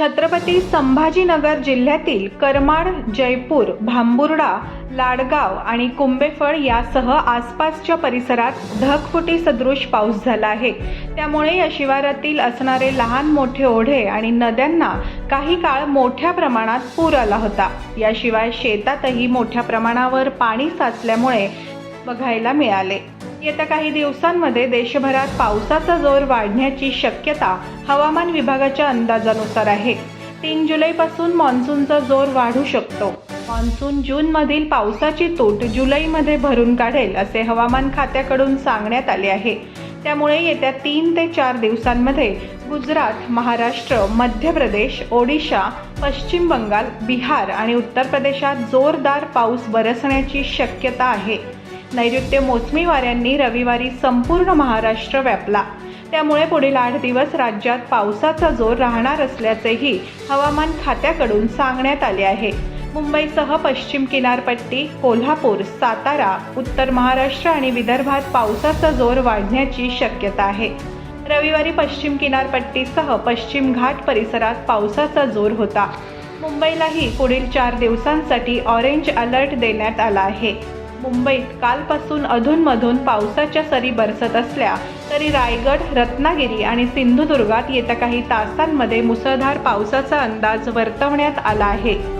छत्रपती संभाजीनगर जिल्ह्यातील करमाड जयपूर भांबुर्डा लाडगाव आणि कुंभेफळ यासह आसपासच्या परिसरात ढगफुटी सदृश पाऊस झाला आहे. त्यामुळे या शिवारातील असणारे लहान मोठे ओढे आणि नद्यांना काही काळ मोठ्या प्रमाणात पूर आला होता. याशिवाय शेतातही मोठ्या प्रमाणावर पाणी साचल्यामुळे बघायला मिळाले. येत्या काही दिवसांमध्ये देशभरात पावसाचा जोर वाढण्याची शक्यता हवामान विभागाच्या अंदाजानुसार आहे. तीन जुलैपासून मान्सूनचा जोर वाढू शकतो. मान्सून जूनमधील पावसाची तूट जुलैमध्ये भरून काढेल असे हवामान खात्याकडून सांगण्यात आले आहे. त्यामुळे येत्या तीन ते चार दिवसांमध्ये गुजरात महाराष्ट्र मध्य प्रदेश ओडिशा पश्चिम बंगाल बिहार आणि उत्तर प्रदेशात जोरदार पाऊस बरसण्याची शक्यता आहे. नैऋत्य मोसमी वाऱ्यांनी रविवारी संपूर्ण महाराष्ट्र व्यापला. त्यामुळे पुढील आठ दिवस राज्यात पावसाचा जोर राहणार असल्याचेही हवामान खात्याकडून सांगण्यात आले आहे. मुंबईसह पश्चिम किनारपट्टी कोल्हापूर सातारा उत्तर महाराष्ट्र आणि विदर्भात पावसाचा जोर वाढण्याची शक्यता आहे. रविवारी पश्चिम किनारपट्टीसह पश्चिम घाट परिसरात पावसाचा जोर होता. मुंबईलाही पुढील चार दिवसांसाठी ऑरेंज अलर्ट देण्यात आला आहे. मुंबईत कालपासून अधूनमधून पावसाच्या सरी बरसत असल्या तरी रायगड रत्नागिरी आणि सिंधुदुर्गात येत्या काही तासांमध्ये मुसळधार पावसाचा अंदाज वर्तवण्यात आला आहे.